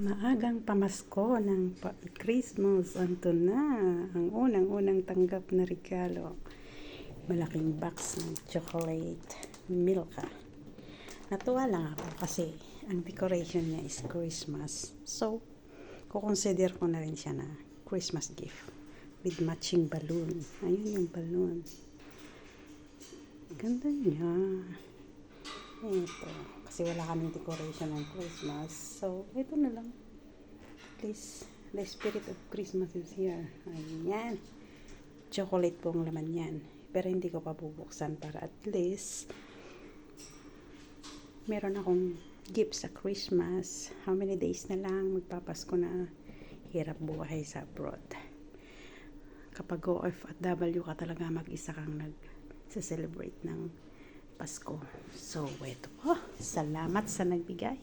Maagang pamasko ng Christmas. Anto na. Ang unang-unang tanggap na regalo. Malaking box ng chocolate. Milka. Natuwa lang ako kasi ang decoration niya is Christmas. So, kukonsider ko na rin siya na Christmas gift with matching balloon. Ayun yung balloon. Ganda niya. Ito. Kasi wala kaming decoration ng Christmas. So, ito na lang. At least, the spirit of Christmas is here. Ayan. Chocolate po ang laman yan. Pero hindi ko pa bubuksan para at least meron akong gift sa Christmas. How many days na lang magpapasko na hirap buhay sa abroad. Kapag OFW ka talaga mag-isa kang nag-celebrate ng Pasko. So, eto po. Salamat sa nagbigay.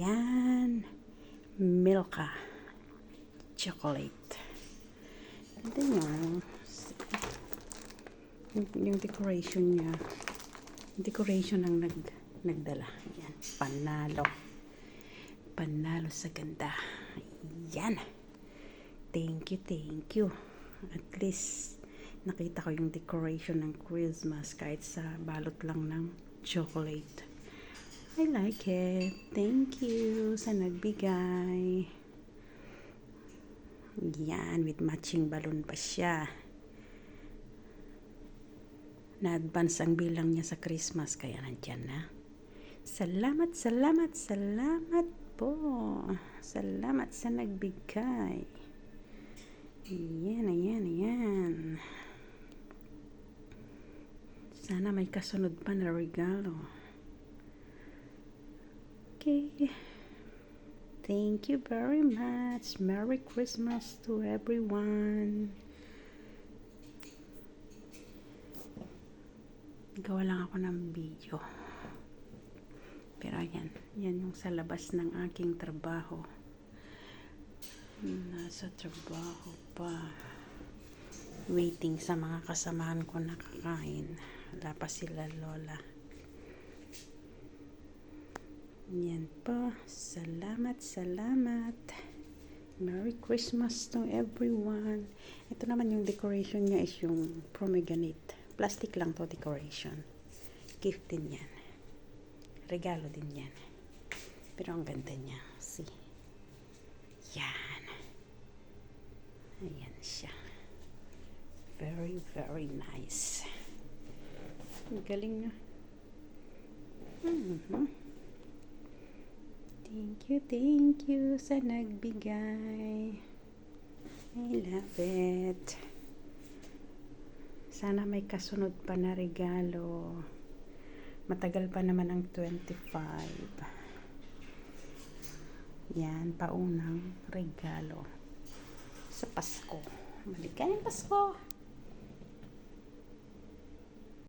Yan. Milka. Chocolate. Ganda. Yung, yung decoration niya. Decoration ang nag, nagdala. Yan. Panalo. Panalo sa ganda. Yan. Thank you, thank you. At least, nakita ko yung decoration ng Christmas kahit sa balot lang ng chocolate. I like it. Thank you sa nagbigay. Yan, with matching balloon pa siya. Na-advance ang bilang niya sa Christmas, kaya nandyan na. Salamat, salamat, salamat po. Salamat sa nagbigay. Ayan, ayan, ayan. Sana may kasunod pa na regalo. Okay. Thank you very much. Merry Christmas to everyone. Gawa lang ako ng video. Pero yan, yan yung sa labas ng aking trabaho. Nasa trabaho pa. Waiting sa mga kasamahan ko nakakain. Wala pa sila lola. Yan po. Salamat, salamat. Merry Christmas to everyone. Ito naman yung decoration niya is yung pomegranate. Plastic lang to decoration. Gift din yan. Regalo din yan. Pero ang ganda niya. See? Yan. Ayan siya. Very, very nice. Ang galing na. Mhm. Thank you, thank you sa nagbigay. I love it. Sana may kasunod pa na regalo. Matagal pa naman ang 25. Yan, paunang regalo sa Pasko. Maligayang Pasko!